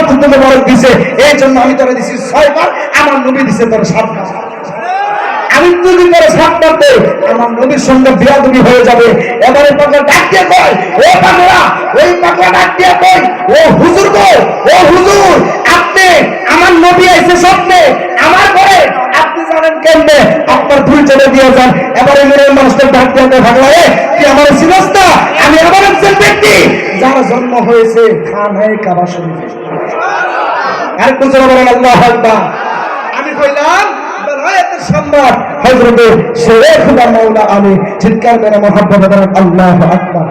সাতবার ফুটু মোবারক দিছে, এই জন্য আমি তোরে দিছি ছয়বার, আমার নবী দিছে তোরে সাতবার। আমার আমার নবী আইছে স্বপ্নে, আমার ঘরে আপনি জানেন কেমনে? আপনার ভুল চলে দিয়ে যান। এবারে মেরে মানুষটা ডাক দিয়ে এ তুই আমার চিনস আমি এমন একজন ব্যক্তি, যার জন্ম হয়েছে খান হয়ে কাবা শরীফে। আর কুজরা বলেন আল্লাহ আকবার। আমি কইলাম বেলায়েতের সম্রাট। হযরতে শেখ খুদা মাওলা আলী চিৎকার করে মহাব্বত আল্লাহু আকবার।